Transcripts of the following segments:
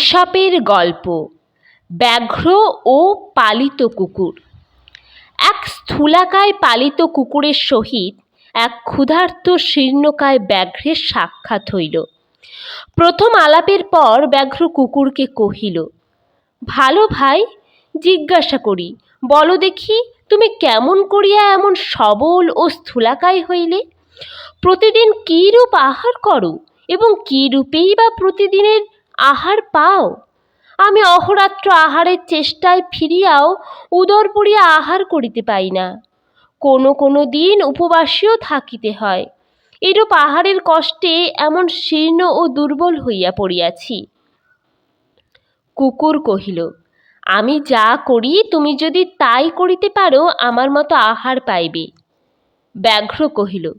ঈশপের গল্প, ব্যাঘ্র ও পালিত কুকুর। এক স্থূলাকায় পালিত কুকুরের সহিত এক ক্ষুধার্ত শীর্ণকায় ব্যাঘ্রের সাক্ষাৎ হইল। প্রথম আলাপের পর ব্যাঘ্র কুকুরকে কহিল, ভালো ভাই, জিজ্ঞাসা করি, বলো দেখি তুমি কেমন করিয়া এমন সবল ও স্থূলাকায় হইলে? প্রতিদিন কী রূপ আহার করো এবং কী রূপেই বা প্রতিদিনের আহার পাও? আমি অহরাত্র আহারের চেষ্টায় ফিরিয়াও উদর পুরিয়া আহার করিতে পাই না। কোনো কোনো দিন উপবাসীও থাকিতে হয়। এরূপ আহারের কষ্টে এমন শীর্ণ ও দুর্বল হইয়া পড়িয়াছি। কুকুর কহিল, আমি যা করি, তুমি যদি তাই করিতে পারো, আমার মতো আহার পাইবে। ব্যাঘ্র কহিল,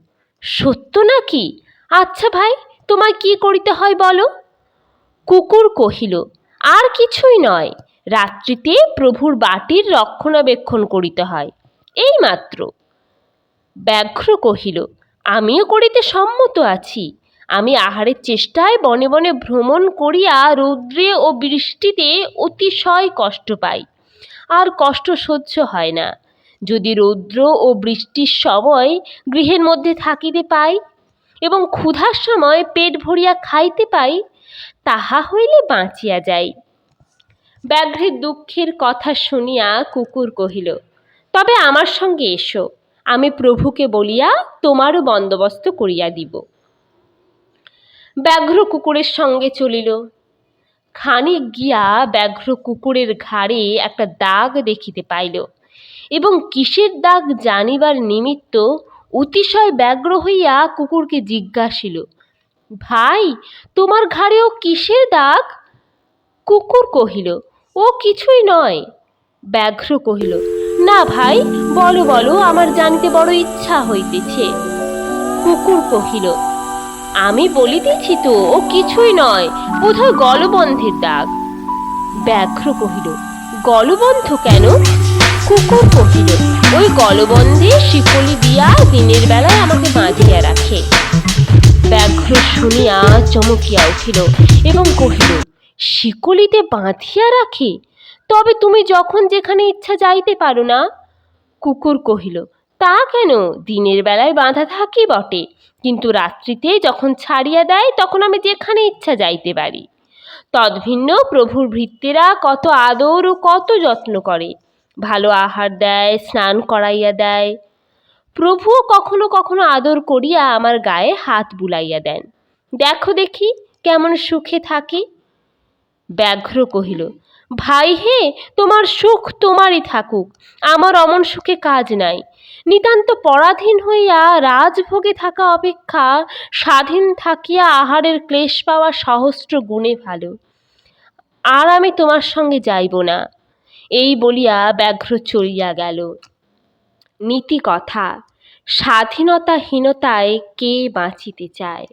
সত্য নাকি? আচ্ছা ভাই, তোমায় কি করিতে হয় বলো? কুকুর কহিল, আর কিছুই নয়। রাত্রিতে প্রভুর বাটির রক্ষণাবেক্ষণ করিতে হয়। এই মাত্র। ব্যাঘ্র কহিল, আমিও করিতে সম্মত আছি। আমি আহারের চেষ্টায় বনে বনে ভ্রমণ করিয়া রৌদ্রে ও বৃষ্টিতে অতিশয় কষ্ট পাই। আর কষ্ট সহ্য হয় না। যদি রৌদ্র ও বৃষ্টির সময় গৃহের মধ্যে থাকিতে পাই এবং ক্ষুধার সময় পেট ভরিয়া খাইতে পাই তাহা হইলে বাঁচিয়া যাই। ব্যাঘ্রের দুঃখের কথা শুনিয়া কুকুর কহিল, তবে আমার সঙ্গে এসো, আমি প্রভুকে বলিয়া তোমারও বন্দোবস্ত করিয়া দিব। ব্যাঘ্র কুকুরের সঙ্গে চলিল। খানিক গিয়া ব্যাঘ্র কুকুরের ঘাড়ে একটা দাগ দেখিতে পাইল এবং কিসের দাগ জানিবার নিমিত্ত অতিশয় ব্যগ্র হইয়া কুকুরকে জিজ্ঞাসিল ভাই, তোমার ঘাড়েও কিসের দাগ? কুকুর কহিল, ও কিছুই নয়। ব্যাঘ্র কহিল, না ভাই, বলো বলো, আমার জানিতে বড় ইচ্ছা হইতেছে। কুকুর কহিল, আমি বলিতেছি তো, ও কিছুই নয়, বোধহয় গলবন্ধের দাগ। ব্যাঘ্র কহিল, গলবন্ধ কেন? কুকুর কহিল, ওই গলবন্ধে শিকলি দিয়া দিনের বেলায় আমাকে বাঁধিয়া রাখে। ব্যাঘ্র শুনিয়া চমকিয়া উঠিল এবং কহিল, শিকলিতে বাঁধিয়া রাখে? তবে তুমি যখন যেখানে ইচ্ছা যাইতে পারো না? কুকুর কহিল, তা কেন? দিনের বেলায় বাঁধা থাকি বটে। কিন্তু রাত্রিতে যখন ছাড়িয়া দেয়, তখন আমি যেখানে ইচ্ছা যাইতে পারি। তদ্ভিন্ন প্রভুর ভৃত্যেরা কত আদর ও কত যত্ন করে। ভালো আহার দেয়, স্নান করাইয়া দেয়। প্রভুও কখনো কখনো আদর করিয়া আমার গায়ে হাত বুলাইয়া দেন। দেখো দেখি কেমন সুখে থাকি। ব্যাঘ্র কহিল, ভাই হে, তোমার সুখ তোমারই থাকুক, আমার অমন সুখে কাজ নাই। নিতান্ত পরাধীন হইয়া রাজভোগে থাকা অপেক্ষা স্বাধীন থাকিয়া আহারের ক্লেশ পাওয়া সহস্র গুণে ভালো। আর আমি তোমার সঙ্গে যাইব না। এই বলিয়া ব্যাঘ্র চলিয়া গেল। নীতি কথা। স্বাধীনতাহীনতায় কে বাঁচিতে চায়?